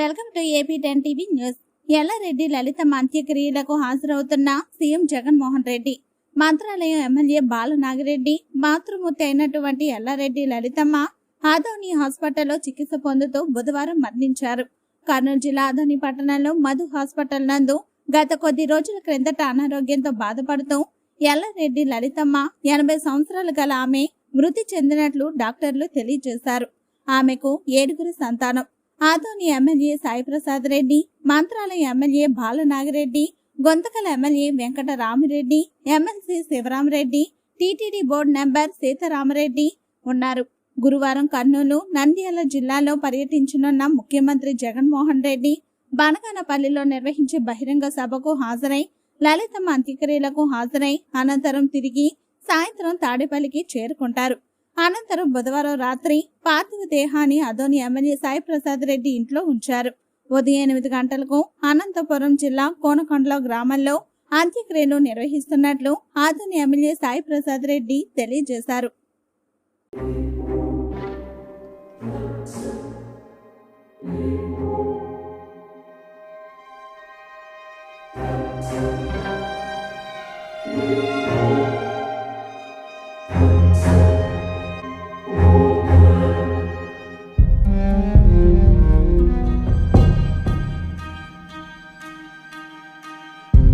Welcome to AP ten TV news. Ellareddy Lalithamma అంత్యక్రియలకు హాజరవుతున్న CM Jaganmohan Reddy Mantralayam MLA Balanagireddy మాతృమూర్తి అయినటువంటి ఎల్లారెడ్డి లలితమ్మ ఆదోని హాస్పిటల్లో చికిత్స పొందుతూ బుధవారం మరణించారు. కర్నూలు జిల్లా ఆదోని పట్టణంలో మధు హాస్పిటల్ నందు గత కొద్ది రోజుల క్రిందట అనారోగ్యంతో బాధపడుతూ ఎల్లారెడ్డి లలితమ్మ ఎనభై సంవత్సరాలు గల ఆమె మృతి చెందినట్లు డాక్టర్లు తెలియజేశారు. ఆమెకు ఏడుగురు సంతానం. Adoni MLA Saiprasad Reddy Mantralaya MLA Balanagireddy Guntakal MLA Venkataramireddy MLC Sivaramareddy TTD board number Sitaramareddy ఉన్నారు. గురువారం కర్నూలు నంద్యాల జిల్లాలో పర్యటించనున్న ముఖ్యమంత్రి జగన్మోహన్ రెడ్డి బనగానపల్లిలో నిర్వహించే బహిరంగ సభకు హాజరై లలితమ్మ అంత్యక్రియలకు హాజరై అనంతరం తిరిగి సాయంత్రం తాడేపల్లికి చేరుకుంటారు. అనంతరం బుధవారం రాత్రి పార్థివ దేహాన్ని అదోని ఎమ్మెల్యే సాయి ప్రసాద్ రెడ్డి ఇంట్లో ఉంచారు. ఉదయం ఎనిమిది గంటలకు అనంతపురం జిల్లా కోనకొండల గ్రామంలో అంత్యక్రియలు నిర్వహిస్తున్నట్లు ఆదోని ఎమ్మెల్యే సాయి ప్రసాద్ రెడ్డి తెలియజేశారు.